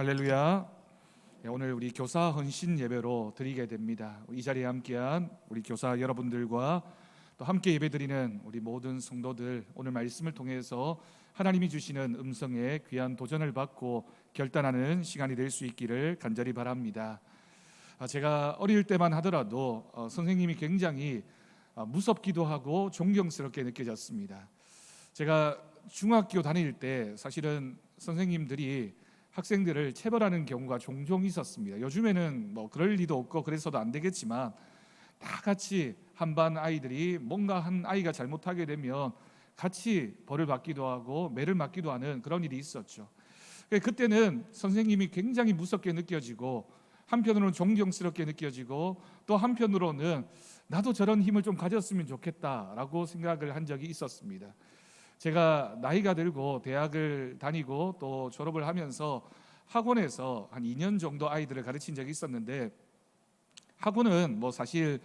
할렐루야. 예, 오늘 우리 교사 헌신 예배로 드리게 됩니다. 이 자리에 함께한 우리 교사 여러분들과 또 함께 예배드리는 우리 모든 성도들 오늘 말씀을 통해서 하나님이 주시는 음성에 귀한 도전을 받고 결단하는 시간이 될 수 있기를 간절히 바랍니다. 아, 제가 어릴 때만 하더라도 어, 선생님이 굉장히 아, 무섭기도 하고 존경스럽게 느껴졌습니다. 제가 중학교 다닐 때 사실은 선생님들이 학생들을 체벌하는 경우가 종종 있었습니다. 요즘에는 뭐 그럴 리도 없고 그래서도 안 되겠지만 다 같이 한 반 아이들이 뭔가 한 아이가 잘못하게 되면 같이 벌을 받기도 하고 매를 맞기도 하는 그런 일이 있었죠. 그때는 선생님이 굉장히 무섭게 느껴지고 한편으로는 존경스럽게 느껴지고 또 한편으로는 나도 저런 힘을 좀 가졌으면 좋겠다라고 생각을 한 적이 있었습니다. 제가 나이가 들고 대학을 다니고 또 졸업을 하면서 학원에서 한 2년 정도 아이들을 가르친 적이 있었는데 학원은 뭐 사실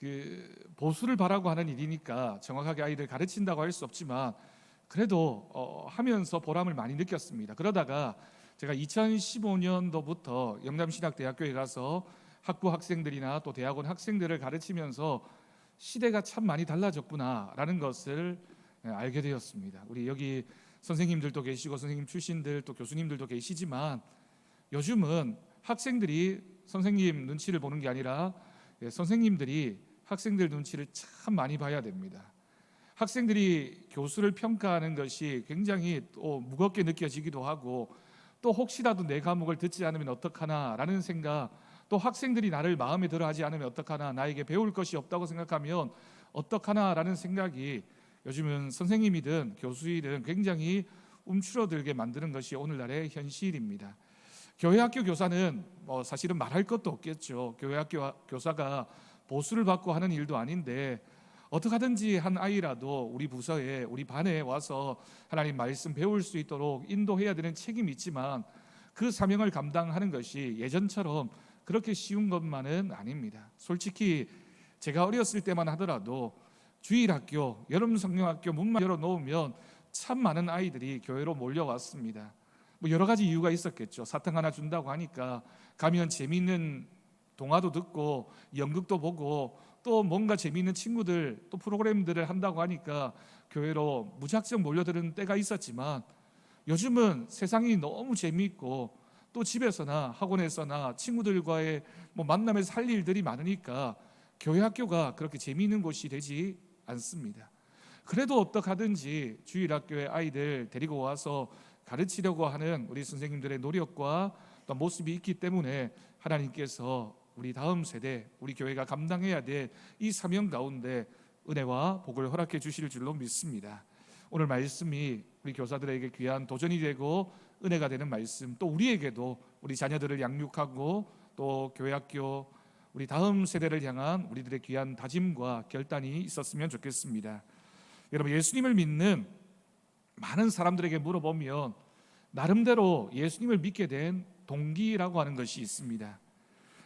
그 보수를 바라고 하는 일이니까 정확하게 아이들 가르친다고 할 수 없지만 그래도 어, 하면서 보람을 많이 느꼈습니다. 그러다가 제가 2015년도부터 영남신학대학교에 가서 학부 학생들이나 또 대학원 학생들을 가르치면서 시대가 참 많이 달라졌구나라는 것을 예, 알게 되었습니다. 우리 여기 선생님들도 계시고 선생님 출신들 또 교수님들도 계시지만 요즘은 학생들이 선생님 눈치를 보는 게 아니라 예, 선생님들이 학생들 눈치를 참 많이 봐야 됩니다. 학생들이 교수를 평가하는 것이 굉장히 또 무겁게 느껴지기도 하고 또 혹시라도 내 과목을 듣지 않으면 어떡하나라는 생각 또 학생들이 나를 마음에 들어 하지 않으면 어떡하나 나에게 배울 것이 없다고 생각하면 어떡하나라는 생각이 요즘은 선생님이든 교수이든 굉장히 움츠러들게 만드는 것이 오늘날의 현실입니다. 교회 학교 교사는 뭐 사실은 말할 것도 없겠죠. 교회 학교 교사가 보수를 받고 하는 일도 아닌데 어떻게 하든지 한 아이라도 우리 부서에 우리 반에 와서 하나님 말씀 배울 수 있도록 인도해야 되는 책임이 있지만 그 사명을 감당하는 것이 예전처럼 그렇게 쉬운 것만은 아닙니다. 솔직히 제가 어렸을 때만 하더라도 주일학교, 여름 성경학교 문만 열어 놓으면 참 많은 아이들이 교회로 몰려왔습니다. 뭐 여러 가지 이유가 있었겠죠. 사탕 하나 준다고 하니까 가면 재미있는 동화도 듣고 연극도 보고 또 뭔가 재미있는 친구들 또 프로그램들을 한다고 하니까 교회로 무작정 몰려드는 때가 있었지만 요즘은 세상이 너무 재미있고 또 집에서나 학원에서나 친구들과의 뭐 만남에서 할 일들이 많으니까 교회 학교가 그렇게 재미있는 곳이 되지 않습니다. 그래도 어떡하든지 주일학교에 아이들 데리고 와서 가르치려고 하는 우리 선생님들의 노력과 또 모습이 있기 때문에 하나님께서 우리 다음 세대 우리 교회가 감당해야 될 이 사명 가운데 은혜와 복을 허락해 주실 줄로 믿습니다. 오늘 말씀이 우리 교사들에게 귀한 도전이 되고 은혜가 되는 말씀 또 우리에게도 우리 자녀들을 양육하고 또 교회 학교 우리 다음 세대를 향한 우리들의 귀한 다짐과 결단이 있었으면 좋겠습니다. 여러분 예수님을 믿는 많은 사람들에게 물어보면 나름대로 예수님을 믿게 된 동기라고 하는 것이 있습니다.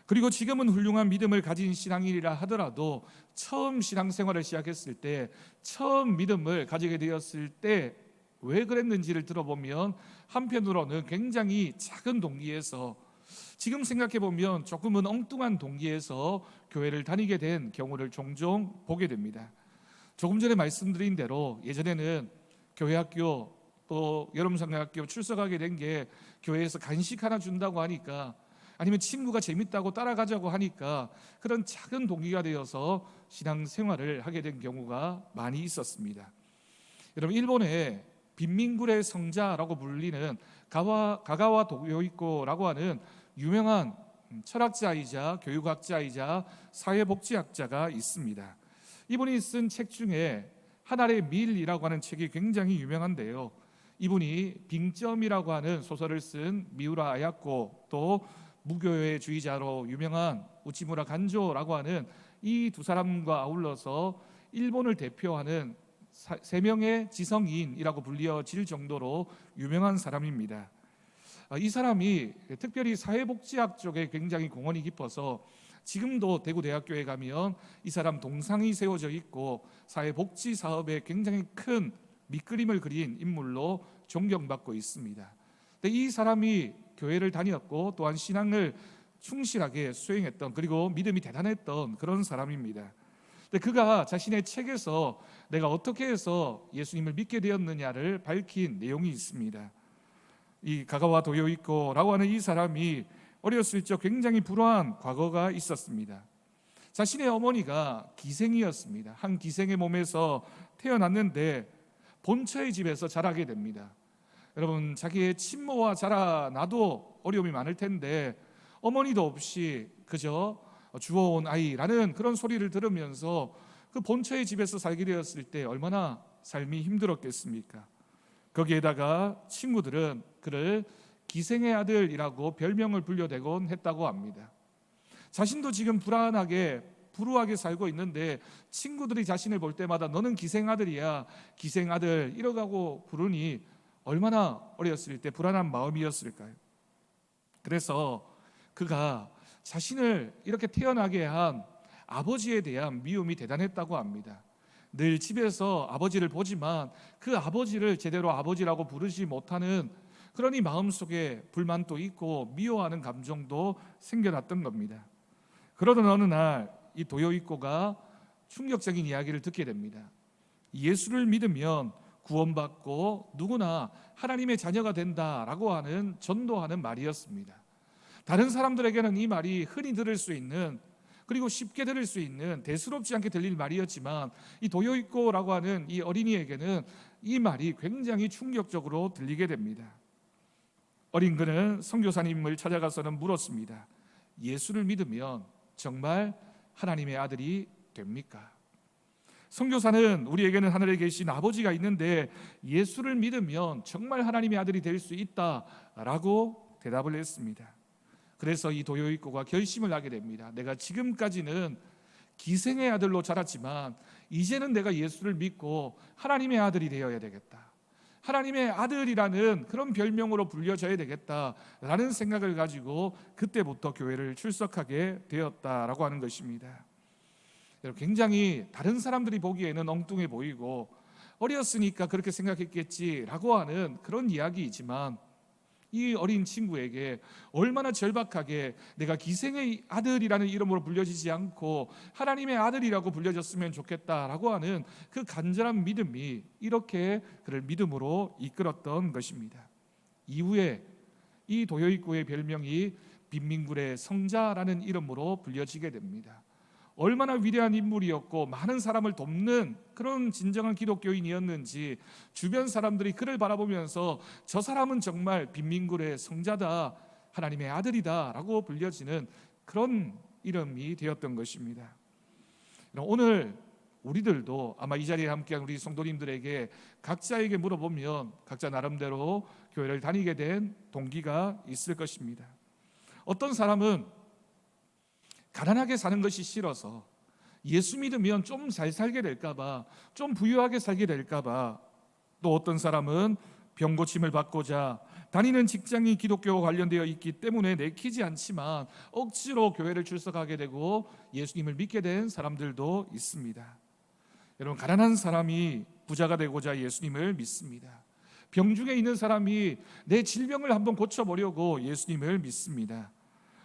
그리고 지금은 훌륭한 믿음을 가진 신앙인이라 하더라도 처음 신앙생활을 시작했을 때 처음 믿음을 가지게 되었을 때 왜 그랬는지를 들어보면 한편으로는 굉장히 작은 동기에서 지금 생각해 보면 조금은 엉뚱한 동기에서 교회를 다니게 된 경우를 종종 보게 됩니다. 조금 전에 말씀드린 대로 예전에는 교회 학교 또 여름성경학교 출석하게 된 게 교회에서 간식 하나 준다고 하니까 아니면 친구가 재밌다고 따라가자고 하니까 그런 작은 동기가 되어서 신앙 생활을 하게 된 경우가 많이 있었습니다. 여러분 일본에 빈민굴의 성자라고 불리는 가와 가가와 도요이코라고 하는 유명한 철학자이자 교육학자이자 사회복지학자가 있습니다. 이분이 쓴 책 중에 하나의 밀이라고 하는 책이 굉장히 유명한데요. 이분이 빙점이라고 하는 소설을 쓴 미우라 아야코 또 무교의 주의자로 유명한 우치무라 간조라고 하는 이 두 사람과 아울러서 일본을 대표하는 세 명의 지성인이라고 불리어질 정도로 유명한 사람입니다. 아, 이 사람이 특별히 사회복지학 쪽에 굉장히 공헌이 깊어서 지금도 대구 대학교에 가면 이 사람 동상이 세워져 있고 사회복지 사업에 굉장히 큰 밑그림을 그린 인물로 존경받고 있습니다. 근데 이 사람이 교회를 다녔고 또한 신앙을 충실하게 수행했던 그리고 믿음이 대단했던 그런 사람입니다. 근데 그가 자신의 책에서 내가 어떻게 해서 예수님을 믿게 되었느냐를 밝힌 내용이 있습니다. 이 가가와 도요이코라고 하는 이 사람이 어렸을 적 굉장히 불우한 과거가 있었습니다. 자신의 어머니가 기생이었습니다. 한 기생의 몸에서 태어났는데 본처의 집에서 자라게 됩니다. 여러분 자기의 친모와 자라나도 어려움이 많을 텐데 어머니도 없이 그저 주워온 아이라는 그런 소리를 들으면서 그 본처의 집에서 살게 되었을 때 얼마나 삶이 힘들었겠습니까? 거기에다가 친구들은 그를 기생의 아들이라고 별명을 불려대곤 했다고 합니다. 자신도 지금 불안하게 불우하게 살고 있는데 친구들이 자신을 볼 때마다 너는 기생 아들이야 기생 아들 이러가고 부르니 얼마나 어렸을 때 불안한 마음이었을까요? 그래서 그가 자신을 이렇게 태어나게 한 아버지에 대한 미움이 대단했다고 합니다. 늘 집에서 아버지를 보지만 그 아버지를 제대로 아버지라고 부르지 못하는 그러니 마음속에 불만도 있고 미워하는 감정도 생겨났던 겁니다. 그러던 어느 날 이 도요이코가 충격적인 이야기를 듣게 됩니다. 예수를 믿으면 구원받고 누구나 하나님의 자녀가 된다라고 하는 전도하는 말이었습니다. 다른 사람들에게는 이 말이 흔히 들을 수 있는 그리고 쉽게 들을 수 있는 대수롭지 않게 들릴 말이었지만 이 도요이코라고 하는 이 어린이에게는 이 말이 굉장히 충격적으로 들리게 됩니다. 어린 그는 선교사님을 찾아가서는 물었습니다. 예수를 믿으면 정말 하나님의 아들이 됩니까? 선교사는 우리에게는 하늘에 계신 아버지가 있는데 예수를 믿으면 정말 하나님의 아들이 될 수 있다라고 대답을 했습니다. 그래서 이 도요이코가 결심을 하게 됩니다. 내가 지금까지는 기생의 아들로 자랐지만 이제는 내가 예수를 믿고 하나님의 아들이 되어야 되겠다. 하나님의 아들이라는 그런 별명으로 불려져야 되겠다라는 생각을 가지고 그때부터 교회를 출석하게 되었다라고 하는 것입니다. 굉장히 다른 사람들이 보기에는 엉뚱해 보이고 어렸으니까 그렇게 생각했겠지라고 하는 그런 이야기이지만 이 어린 친구에게 얼마나 절박하게 내가 기생의 아들이라는 이름으로 불려지지 않고 하나님의 아들이라고 불려졌으면 좋겠다라고 하는 그 간절한 믿음이 이렇게 그를 믿음으로 이끌었던 것입니다. 이후에 이 도요 입구의 별명이 빈민굴의 성자라는 이름으로 불려지게 됩니다. 얼마나 위대한 인물이었고 많은 사람을 돕는 그런 진정한 기독교인이었는지 주변 사람들이 그를 바라보면서 저 사람은 정말 빈민굴의 성자다 하나님의 아들이다라고 불려지는 그런 이름이 되었던 것입니다. 오늘 우리들도 아마 이 자리에 함께한 우리 성도님들에게 각자에게 물어보면 각자 나름대로 교회를 다니게 된 동기가 있을 것입니다. 어떤 사람은 가난하게 사는 것이 싫어서 예수 믿으면 좀 잘 살게 될까봐, 좀 부유하게 살게 될까봐, 또 어떤 사람은 병 고침을 받고자 다니는 직장이 기독교와 관련되어 있기 때문에 내키지 않지만 억지로 교회를 출석하게 되고 예수님을 믿게 된 사람들도 있습니다. 여러분 가난한 사람이 부자가 되고자 예수님을 믿습니다. 병중에 있는 사람이 내 질병을 한번 고쳐보려고 예수님을 믿습니다.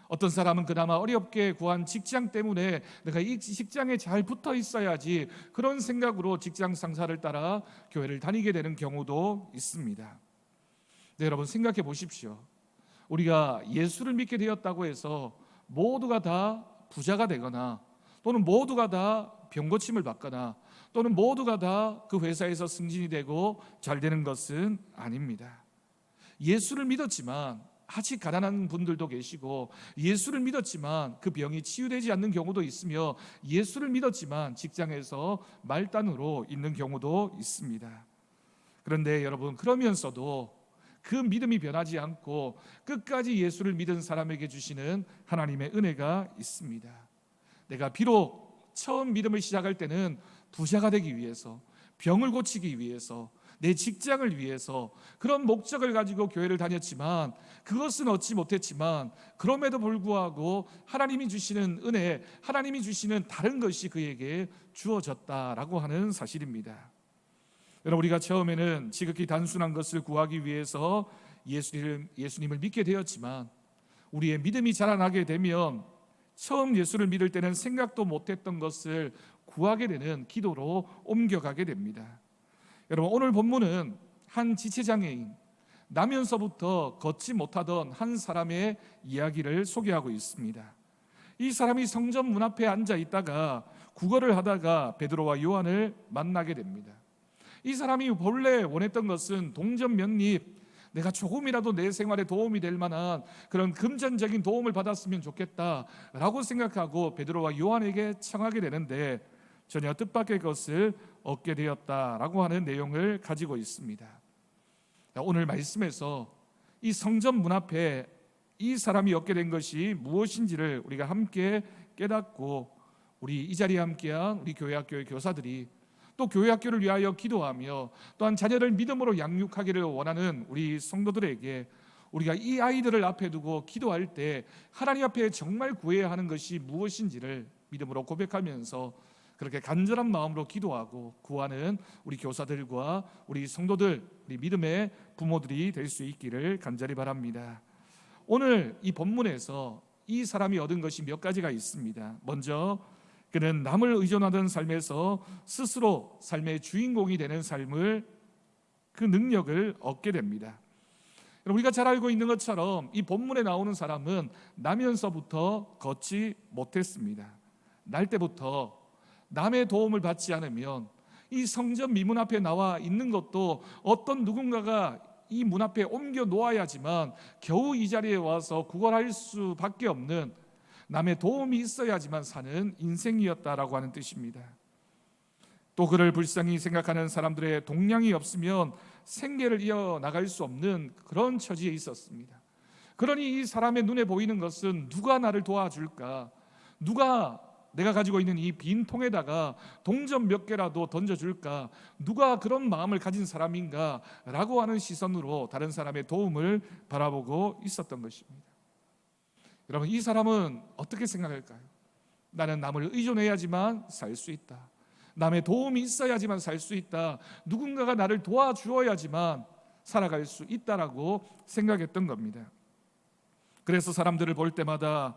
어떤 사람은 그나마 어렵게 구한 직장 때문에 내가 이 직장에 잘 붙어 있어야지 그런 생각으로 직장 상사를 따라 교회를 다니게 되는 경우도 있습니다. 네, 여러분 생각해 보십시오. 우리가 예수를 믿게 되었다고 해서 모두가 다 부자가 되거나 또는 모두가 다 병고침을 받거나 또는 모두가 다 그 회사에서 승진이 되고 잘 되는 것은 아닙니다. 예수를 믿었지만 아직 가난한 분들도 계시고 예수를 믿었지만 그 병이 치유되지 않는 경우도 있으며 예수를 믿었지만 직장에서 말단으로 있는 경우도 있습니다. 그런데 여러분 그러면서도 그 믿음이 변하지 않고 끝까지 예수를 믿은 사람에게 주시는 하나님의 은혜가 있습니다. 내가 비록 처음 믿음을 시작할 때는 부자가 되기 위해서 병을 고치기 위해서 내 직장을 위해서 그런 목적을 가지고 교회를 다녔지만 그것은 얻지 못했지만 그럼에도 불구하고 하나님이 주시는 은혜, 하나님이 주시는 다른 것이 그에게 주어졌다라고 하는 사실입니다. 여러분 우리가 처음에는 지극히 단순한 것을 구하기 위해서 예수님을, 예수님을 믿게 되었지만 우리의 믿음이 자라나게 되면 처음 예수를 믿을 때는 생각도 못했던 것을 구하게 되는 기도로 옮겨가게 됩니다. 여러분 오늘 본문은 한 지체장애인 나면서부터 걷지 못하던 한 사람의 이야기를 소개하고 있습니다. 이 사람이 성전 문 앞에 앉아 있다가 구걸을 하다가 베드로와 요한을 만나게 됩니다. 이 사람이 본래 원했던 것은 동전 명립 내가 조금이라도 내 생활에 도움이 될 만한 그런 금전적인 도움을 받았으면 좋겠다라고 생각하고 베드로와 요한에게 청하게 되는데 전혀 뜻밖의 것을 얻게 되었다라고 하는 내용을 가지고 있습니다. 오늘 말씀에서 이 성전 문 앞에 이 사람이 얻게 된 것이 무엇인지를 우리가 함께 깨닫고 우리 이 자리에 함께한 우리 교회 학교의 교사들이 또 교회 학교를 위하여 기도하며 또한 자녀를 믿음으로 양육하기를 원하는 우리 성도들에게 우리가 이 아이들을 앞에 두고 기도할 때 하나님 앞에 정말 구해야 하는 것이 무엇인지를 믿음으로 고백하면서 그렇게 간절한 마음으로 기도하고 구하는 우리 교사들과 우리 성도들, 우리 믿음의 부모들이 될 수 있기를 간절히 바랍니다. 오늘 이 본문에서 이 사람이 얻은 것이 몇 가지가 있습니다. 먼저 그는 남을 의존하던 삶에서 스스로 삶의 주인공이 되는 삶을 그 능력을 얻게 됩니다. 우리가 잘 알고 있는 것처럼 이 본문에 나오는 사람은 나면서부터 걷지 못했습니다. 날 때부터 남의 도움을 받지 않으면 이 성전 미문 앞에 나와 있는 것도 어떤 누군가가 이 문 앞에 옮겨 놓아야지만 겨우 이 자리에 와서 구걸할 수밖에 없는 남의 도움이 있어야지만 사는 인생이었다라고 하는 뜻입니다. 또 그를 불쌍히 생각하는 사람들의 동량이 없으면 생계를 이어 나갈 수 없는 그런 처지에 있었습니다. 그러니 이 사람의 눈에 보이는 것은 누가 나를 도와줄까? 누가 내가 가지고 있는 이 빈 통에다가 동전 몇 개라도 던져줄까? 누가 그런 마음을 가진 사람인가? 라고 하는 시선으로 다른 사람의 도움을 바라보고 있었던 것입니다. 여러분, 이 사람은 어떻게 생각할까요? 나는 남을 의존해야지만 살 수 있다. 남의 도움이 있어야지만 살 수 있다. 누군가가 나를 도와주어야지만 살아갈 수 있다라고 생각했던 겁니다. 그래서 사람들을 볼 때마다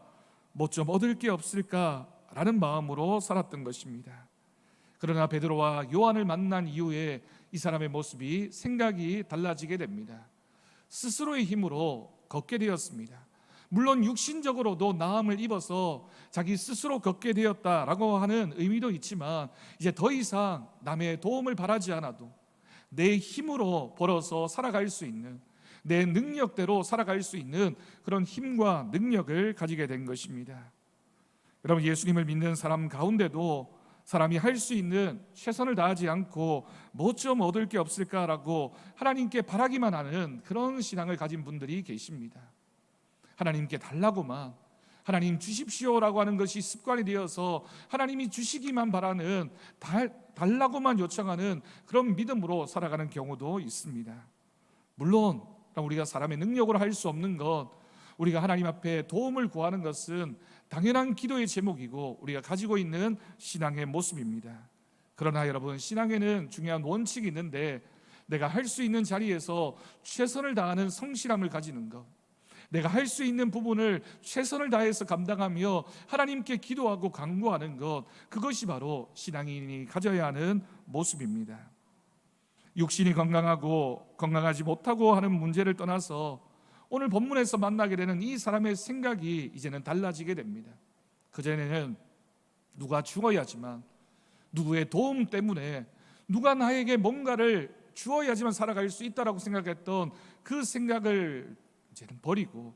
뭐 좀 얻을 게 없을까 라는 마음으로 살았던 것입니다. 그러나 베드로와 요한을 만난 이후에 이 사람의 모습이 생각이 달라지게 됩니다. 스스로의 힘으로 걷게 되었습니다. 물론 육신적으로도 나음을 입어서 자기 스스로 걷게 되었다라고 하는 의미도 있지만 이제 더 이상 남의 도움을 바라지 않아도 내 힘으로 벌어서 살아갈 수 있는 내 능력대로 살아갈 수 있는 그런 힘과 능력을 가지게 된 것입니다. 여러분 예수님을 믿는 사람 가운데도 사람이 할 수 있는 최선을 다하지 않고 뭐 좀 얻을 게 없을까라고 하나님께 바라기만 하는 그런 신앙을 가진 분들이 계십니다. 하나님께 달라고만 하나님 주십시오라고 하는 것이 습관이 되어서 하나님이 주시기만 바라는 달, 달라고만 요청하는 그런 믿음으로 살아가는 경우도 있습니다. 물론 우리가 사람의 능력으로 할 수 없는 것 우리가 하나님 앞에 도움을 구하는 것은 당연한 기도의 제목이고 우리가 가지고 있는 신앙의 모습입니다. 그러나 여러분 신앙에는 중요한 원칙이 있는데 내가 할 수 있는 자리에서 최선을 다하는 성실함을 가지는 것 내가 할 수 있는 부분을 최선을 다해서 감당하며 하나님께 기도하고 간구하는 것 그것이 바로 신앙인이 가져야 하는 모습입니다. 육신이 건강하고 건강하지 못하고 하는 문제를 떠나서 오늘 본문에서 만나게 되는 이 사람의 생각이 이제는 달라지게 됩니다. 그전에는 누가 죽어야지만 누구의 도움 때문에 누가 나에게 뭔가를 주어야지만 살아갈 수 있다라고 생각했던 그 생각을 이제는 버리고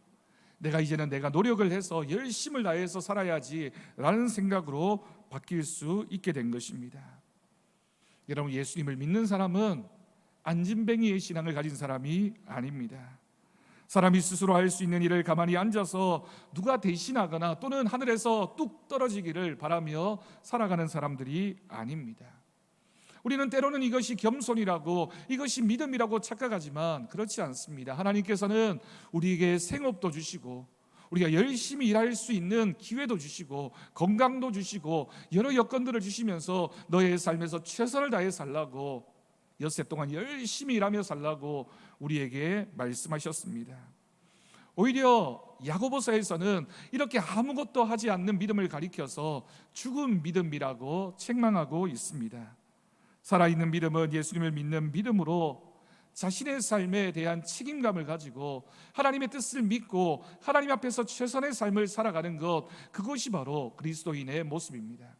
내가 이제는 내가 노력을 해서 열심을 다해서 살아야지라는 생각으로 바뀔 수 있게 된 것입니다. 여러분 예수님을 믿는 사람은 안진뱅이의 신앙을 가진 사람이 아닙니다. 사람이 스스로 할 수 있는 일을 가만히 앉아서 누가 대신하거나 또는 하늘에서 뚝 떨어지기를 바라며 살아가는 사람들이 아닙니다. 우리는 때로는 이것이 겸손이라고 이것이 믿음이라고 착각하지만 그렇지 않습니다. 하나님께서는 우리에게 생업도 주시고 우리가 열심히 일할 수 있는 기회도 주시고 건강도 주시고 여러 여건들을 주시면서 너의 삶에서 최선을 다해 살라고 엿새 동안 열심히 일하며 살라고 우리에게 말씀하셨습니다. 오히려 야고보서에서는 이렇게 아무것도 하지 않는 믿음을 가리켜서 죽은 믿음이라고 책망하고 있습니다. 살아있는 믿음은 예수님을 믿는 믿음으로 자신의 삶에 대한 책임감을 가지고 하나님의 뜻을 믿고 하나님 앞에서 최선의 삶을 살아가는 것 그것이 바로 그리스도인의 모습입니다.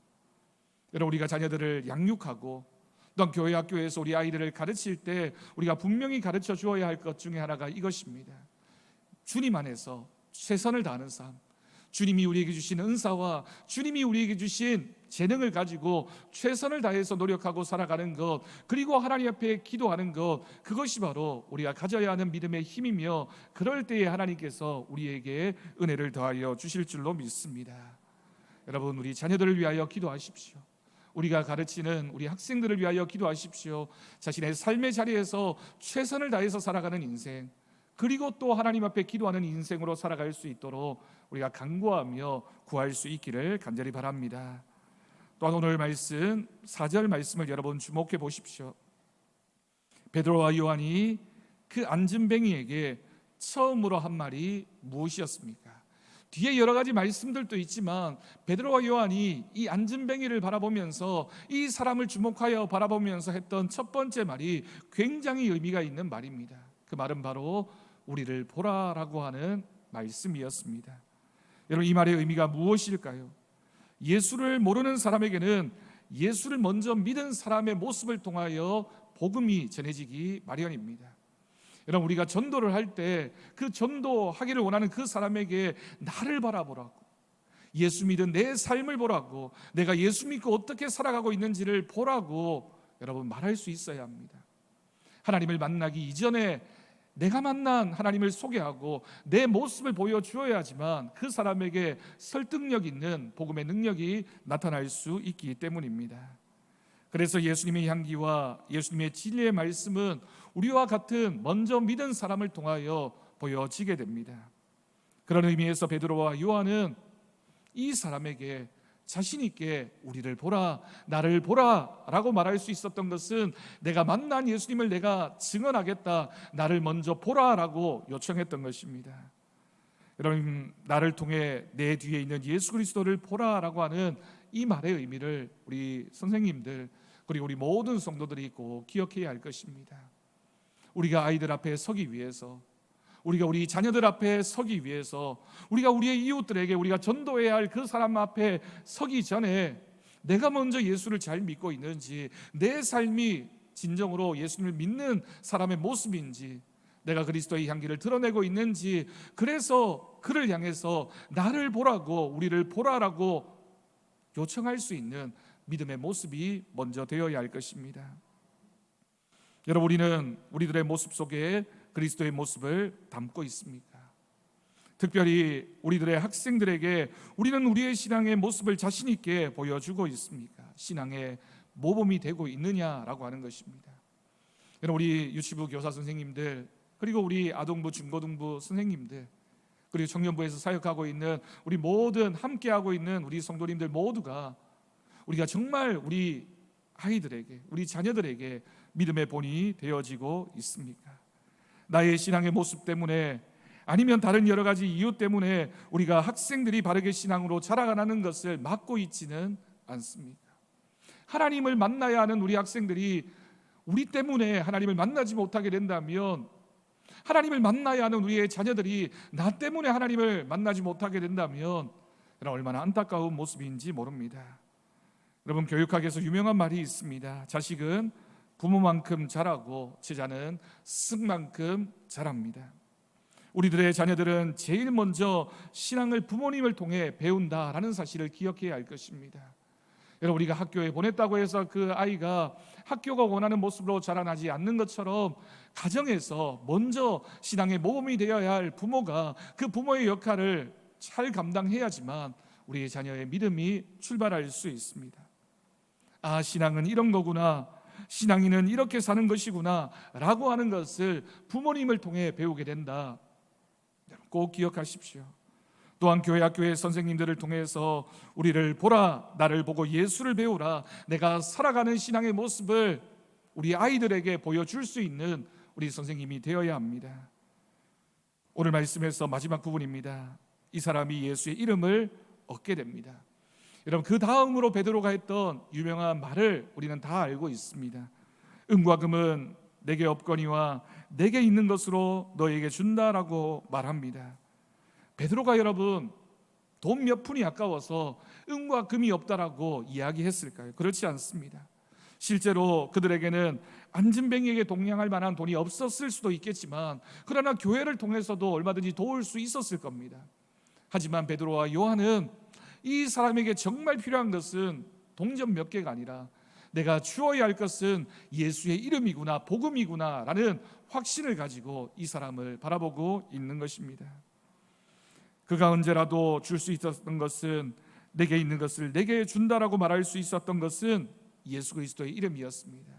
여러분 우리가 자녀들을 양육하고 또한 교회 학교에서 우리 아이들을 가르칠 때 우리가 분명히 가르쳐 주어야 할 것 중에 하나가 이것입니다. 주님 안에서 최선을 다하는 삶. 주님이 우리에게 주신 은사와 주님이 우리에게 주신 재능을 가지고 최선을 다해서 노력하고 살아가는 것, 그리고 하나님 앞에 기도하는 것, 그것이 바로 우리가 가져야 하는 믿음의 힘이며, 그럴 때에 하나님께서 우리에게 은혜를 더하여 주실 줄로 믿습니다. 여러분, 우리 자녀들을 위하여 기도하십시오. 우리가 가르치는 우리 학생들을 위하여 기도하십시오. 자신의 삶의 자리에서 최선을 다해서 살아가는 인생, 그리고 또 하나님 앞에 기도하는 인생으로 살아갈 수 있도록 우리가 간구하며 구할 수 있기를 간절히 바랍니다. 또한 오늘 말씀 4절 말씀을 여러분 주목해 보십시오. 베드로와 요한이 그 안진뱅이에게 처음으로 한 말이 무엇이었습니까? 뒤에 여러 가지 말씀들도 있지만 베드로와 요한이 이 안진뱅이를 바라보면서 이 사람을 주목하여 바라보면서 했던 첫 번째 말이 굉장히 의미가 있는 말입니다. 그 말은 바로 우리를 보라라고 하는 말씀이었습니다. 여러분 이 말의 의미가 무엇일까요? 예수를 모르는 사람에게는 예수를 먼저 믿은 사람의 모습을 통하여 복음이 전해지기 마련입니다. 여러분 우리가 전도를 할 때 그 전도하기를 원하는 그 사람에게 나를 바라보라고 예수 믿은 내 삶을 보라고 내가 예수 믿고 어떻게 살아가고 있는지를 보라고 여러분 말할 수 있어야 합니다. 하나님을 만나기 이전에 내가 만난 하나님을 소개하고 내 모습을 보여주어야지만 그 사람에게 설득력 있는 복음의 능력이 나타날 수 있기 때문입니다. 그래서 예수님의 향기와 예수님의 진리의 말씀은 우리와 같은 먼저 믿은 사람을 통하여 보여지게 됩니다. 그런 의미에서 베드로와 요한은 이 사람에게 자신 있게 우리를 보라, 나를 보라라고 말할 수 있었던 것은 내가 만난 예수님을 내가 증언하겠다, 나를 먼저 보라라고 요청했던 것입니다. 여러분 나를 통해 내 뒤에 있는 예수 그리스도를 보라라고 하는 이 말의 의미를 우리 선생님들 그리고 우리 모든 성도들이 꼭 기억해야 할 것입니다. 우리가 아이들 앞에 서기 위해서 우리가 우리 자녀들 앞에 서기 위해서 우리가 우리의 이웃들에게 우리가 전도해야 할 그 사람 앞에 서기 전에 내가 먼저 예수를 잘 믿고 있는지 내 삶이 진정으로 예수님을 믿는 사람의 모습인지 내가 그리스도의 향기를 드러내고 있는지 그래서 그를 향해서 나를 보라고 우리를 보라라고 요청할 수 있는 믿음의 모습이 먼저 되어야 할 것입니다. 여러분 우리는 우리들의 모습 속에 그리스도의 모습을 담고 있습니까? 특별히 우리들의 학생들에게 우리는 우리의 신앙의 모습을 자신 있게 보여주고 있습니까? 신앙의 모범이 되고 있느냐라고 하는 것입니다. 여러분 우리 유치부 교사 선생님들 그리고 우리 아동부 중고등부 선생님들 그리고 청년부에서 사역하고 있는 우리 모든 함께하고 있는 우리 성도님들 모두가 우리가 정말 우리 아이들에게 우리 자녀들에게 믿음의 본이 되어지고 있습니까? 나의 신앙의 모습 때문에 아니면 다른 여러 가지 이유 때문에 우리가 학생들이 바르게 신앙으로 자라가는 것을 막고 있지는 않습니다. 하나님을 만나야 하는 우리 학생들이 우리 때문에 하나님을 만나지 못하게 된다면 하나님을 만나야 하는 우리의 자녀들이 나 때문에 하나님을 만나지 못하게 된다면 얼마나 안타까운 모습인지 모릅니다. 여러분 교육학에서 유명한 말이 있습니다. 자식은 부모만큼 자라고 제자는 승만큼 자랍니다. 우리들의 자녀들은 제일 먼저 신앙을 부모님을 통해 배운다라는 사실을 기억해야 할 것입니다. 여러분 우리가 학교에 보냈다고 해서 그 아이가 학교가 원하는 모습으로 자라나지 않는 것처럼 가정에서 먼저 신앙의 모범이 되어야 할 부모가 그 부모의 역할을 잘 감당해야지만 우리의 자녀의 믿음이 출발할 수 있습니다. 아, 신앙은 이런 거구나. 신앙인은 이렇게 사는 것이구나. 라고 하는 것을 부모님을 통해 배우게 된다. 꼭 기억하십시오. 또한 교회 학교의 선생님들을 통해서 우리를 보라, 나를 보고 예수를 배우라. 내가 살아가는 신앙의 모습을 우리 아이들에게 보여줄 수 있는 우리 선생님이 되어야 합니다. 오늘 말씀에서 마지막 부분입니다. 이 사람이 예수의 이름을 얻게 됩니다. 여러분 그 다음으로 베드로가 했던 유명한 말을 우리는 다 알고 있습니다. 은과 금은 내게 없거니와 내게 있는 것으로 너에게 준다라고 말합니다. 베드로가 여러분 돈 몇 푼이 아까워서 은과 금이 없다라고 이야기했을까요? 그렇지 않습니다. 실제로 그들에게는 안진뱅이에게 동냥할 만한 돈이 없었을 수도 있겠지만 그러나 교회를 통해서도 얼마든지 도울 수 있었을 겁니다. 하지만 베드로와 요한은 이 사람에게 정말 필요한 것은 동전 몇 개가 아니라 내가 주어야 할 것은 예수의 이름이구나 복음이구나 라는 확신을 가지고 이 사람을 바라보고 있는 것입니다. 그가 언제라도 줄 수 있었던 것은 내게 있는 것을 내게 준다라고 말할 수 있었던 것은 예수 그리스도의 이름이었습니다.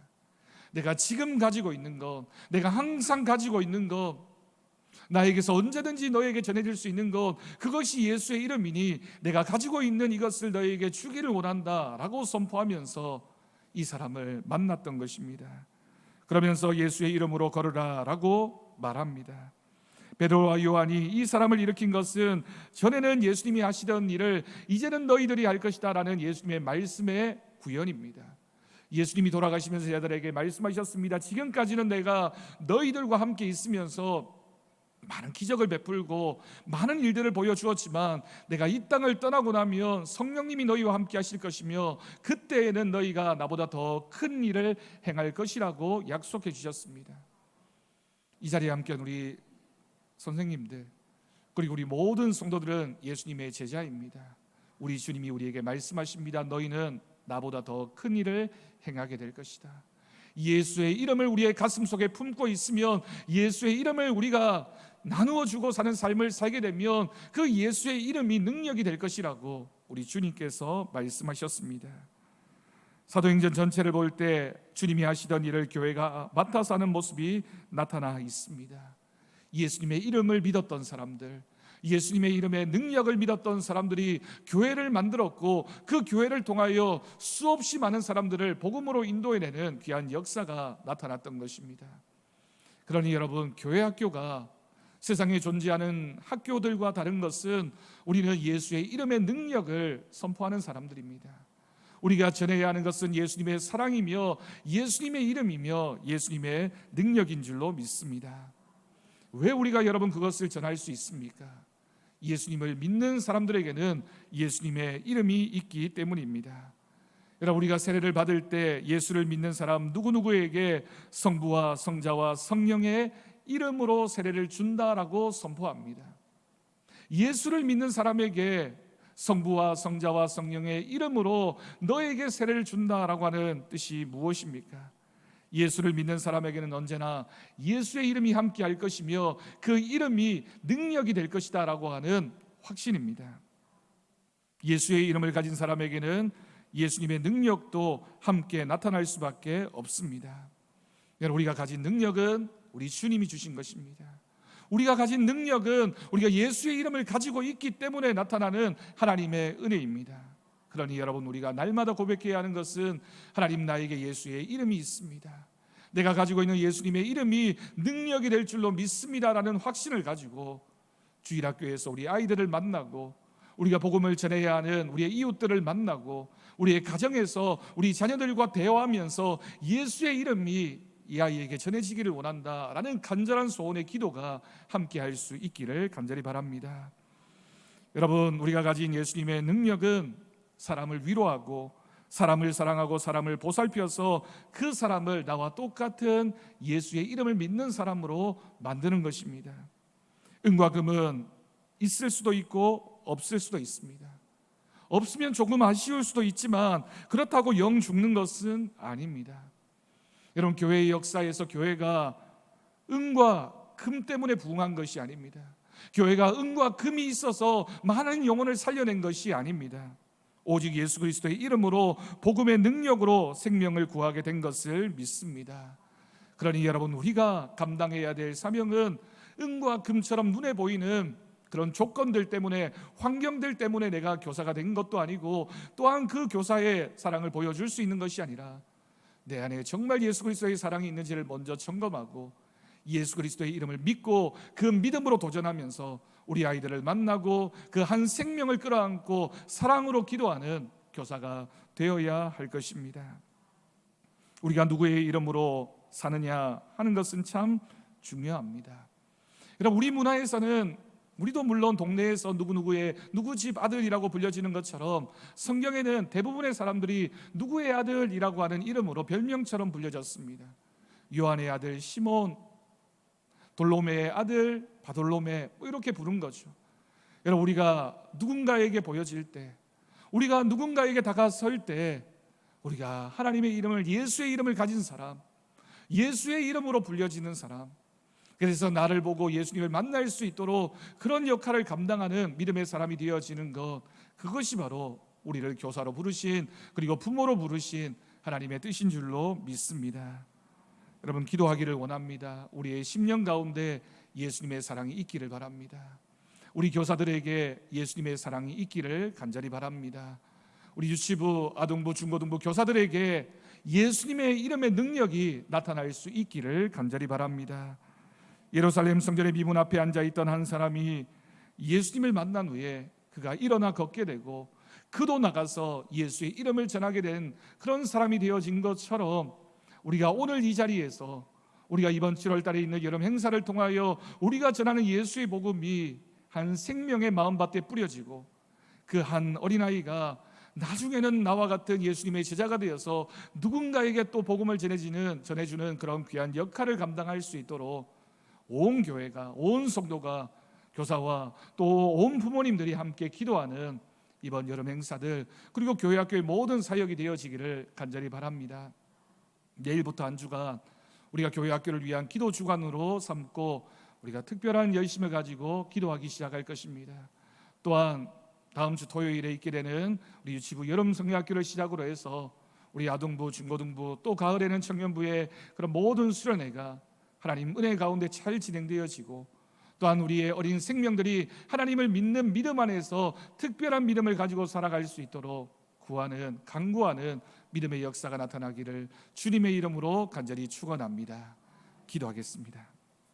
내가 지금 가지고 있는 것, 내가 항상 가지고 있는 것, 나에게서 언제든지 너에게 전해질 수 있는 것, 그것이 예수의 이름이니 내가 가지고 있는 이것을 너에게 주기를 원한다라고 선포하면서 이 사람을 만났던 것입니다. 그러면서 예수의 이름으로 걸으라라고 말합니다. 베드로와 요한이 이 사람을 일으킨 것은 전에는 예수님이 하시던 일을 이제는 너희들이 할 것이다라는 예수님의 말씀의 구현입니다. 예수님이 돌아가시면서 제자들에게 말씀하셨습니다. 지금까지는 내가 너희들과 함께 있으면서 많은 기적을 베풀고 많은 일들을 보여주었지만 내가 이 땅을 떠나고 나면 성령님이 너희와 함께 하실 것이며 그때에는 너희가 나보다 더 큰 일을 행할 것이라고 약속해 주셨습니다. 이 자리에 함께 우리 선생님들 그리고 우리 모든 성도들은 예수님의 제자입니다. 우리 주님이 우리에게 말씀하십니다. 너희는 나보다 더 큰 일을 행하게 될 것이다. 예수의 이름을 우리의 가슴 속에 품고 있으면 예수의 이름을 우리가 나누어 주고 사는 삶을 살게 되면 그 예수의 이름이 능력이 될 것이라고 우리 주님께서 말씀하셨습니다. 사도행전 전체를 볼 때 주님이 하시던 일을 교회가 맡아서 하는 모습이 나타나 있습니다. 예수님의 이름을 믿었던 사람들, 예수님의 이름의 능력을 믿었던 사람들이 교회를 만들었고 그 교회를 통하여 수없이 많은 사람들을 복음으로 인도해내는 귀한 역사가 나타났던 것입니다. 그러니 여러분 교회 학교가 세상에 존재하는 학교들과 다른 것은 우리는 예수의 이름의 능력을 선포하는 사람들입니다. 우리가 전해야 하는 것은 예수님의 사랑이며 예수님의 이름이며 예수님의 능력인 줄로 믿습니다. 왜 우리가 여러분 그것을 전할 수 있습니까? 예수님을 믿는 사람들에게는 예수님의 이름이 있기 때문입니다. 여러분 우리가 세례를 받을 때 예수를 믿는 사람 누구누구에게 성부와 성자와 성령의 이름으로 세례를 준다라고 선포합니다. 예수를 믿는 사람에게 성부와 성자와 성령의 이름으로 너에게 세례를 준다라고 하는 뜻이 무엇입니까? 예수를 믿는 사람에게는 언제나 예수의 이름이 함께 할 것이며 그 이름이 능력이 될 것이다라고 하는 확신입니다. 예수의 이름을 가진 사람에게는 예수님의 능력도 함께 나타날 수밖에 없습니다. 우리가 가진 능력은 우리 주님이 주신 것입니다. 우리가 가진 능력은 우리가 예수의 이름을 가지고 있기 때문에 나타나는 하나님의 은혜입니다. 그러니 여러분 우리가 날마다 고백해야 하는 것은 하나님 나에게 예수의 이름이 있습니다. 내가 가지고 있는 예수님의 이름이 능력이 될 줄로 믿습니다라는 확신을 가지고 주일학교에서 우리 아이들을 만나고 우리가 복음을 전해야 하는 우리의 이웃들을 만나고 우리의 가정에서 우리 자녀들과 대화하면서 예수의 이름이 이 아이에게 전해지기를 원한다라는 간절한 소원의 기도가 함께 할 수 있기를 간절히 바랍니다. 여러분, 우리가 가진 예수님의 능력은 사람을 위로하고 사람을 사랑하고 사람을 보살펴서 그 사람을 나와 똑같은 예수의 이름을 믿는 사람으로 만드는 것입니다. 은과 금은 있을 수도 있고 없을 수도 있습니다. 없으면 조금 아쉬울 수도 있지만 그렇다고 영 죽는 것은 아닙니다. 여러분 교회의 역사에서 교회가 은과 금 때문에 부흥한 것이 아닙니다. 교회가 은과 금이 있어서 많은 영혼을 살려낸 것이 아닙니다. 오직 예수 그리스도의 이름으로 복음의 능력으로 생명을 구하게 된 것을 믿습니다. 그러니 여러분 우리가 감당해야 될 사명은 은과 금처럼 눈에 보이는 그런 조건들 때문에 환경들 때문에 내가 교사가 된 것도 아니고 또한 그 교사의 사랑을 보여줄 수 있는 것이 아니라 내 안에 정말 예수 그리스도의 사랑이 있는지를 먼저 점검하고 예수 그리스도의 이름을 믿고 그 믿음으로 도전하면서 우리 아이들을 만나고 그 한 생명을 끌어안고 사랑으로 기도하는 교사가 되어야 할 것입니다. 우리가 누구의 이름으로 사느냐 하는 것은 참 중요합니다. 여러분 우리 문화에서는 우리도 물론 동네에서 누구누구의 누구 집 아들이라고 불려지는 것처럼 성경에는 대부분의 사람들이 누구의 아들이라고 하는 이름으로 별명처럼 불려졌습니다. 요한의 아들 시몬, 돌로메의 아들 바돌로메 뭐 이렇게 부른 거죠. 여러분 우리가 누군가에게 보여질 때 우리가 누군가에게 다가설 때 우리가 하나님의 이름을 예수의 이름을 가진 사람 예수의 이름으로 불려지는 사람 그래서 나를 보고 예수님을 만날 수 있도록 그런 역할을 감당하는 믿음의 사람이 되어지는 것 그것이 바로 우리를 교사로 부르신 그리고 부모로 부르신 하나님의 뜻인 줄로 믿습니다. 여러분 기도하기를 원합니다. 우리의 심령 가운데 예수님의 사랑이 있기를 바랍니다. 우리 교사들에게 예수님의 사랑이 있기를 간절히 바랍니다. 우리 유치부, 아동부, 중고등부 교사들에게 예수님의 이름의 능력이 나타날 수 있기를 간절히 바랍니다. 예루살렘 성전의 미문 앞에 앉아 있던 한 사람이 예수님을 만난 후에 그가 일어나 걷게 되고 그도 나가서 예수의 이름을 전하게 된 그런 사람이 되어진 것처럼 우리가 오늘 이 자리에서 우리가 이번 7월 달에 있는 여름 행사를 통하여 우리가 전하는 예수의 복음이 한 생명의 마음밭에 뿌려지고 그 한 어린아이가 나중에는 나와 같은 예수님의 제자가 되어서 누군가에게 또 복음을 전해지는 전해주는 그런 귀한 역할을 감당할 수 있도록 온 교회가 온 성도가 교사와 또 온 부모님들이 함께 기도하는 이번 여름 행사들 그리고 교회 학교의 모든 사역이 되어지기를 간절히 바랍니다. 내일부터 한 주간 우리가 교회 학교를 위한 기도 주간으로 삼고 우리가 특별한 열심을 가지고 기도하기 시작할 것입니다. 또한 다음 주 토요일에 있게 되는 우리 유치부 여름 성경학교를 시작으로 해서 우리 아동부, 중고등부 또 가을에는 청년부의 그런 모든 수련회가 하나님 은혜 가운데 잘 진행되어지고 또한 우리의 어린 생명들이 하나님을 믿는 믿음 안에서 특별한 믿음을 가지고 살아갈 수 있도록 구하는 강구하는 믿음의 역사가 나타나기를 주님의 이름으로 간절히 축원합니다. 기도하겠습니다.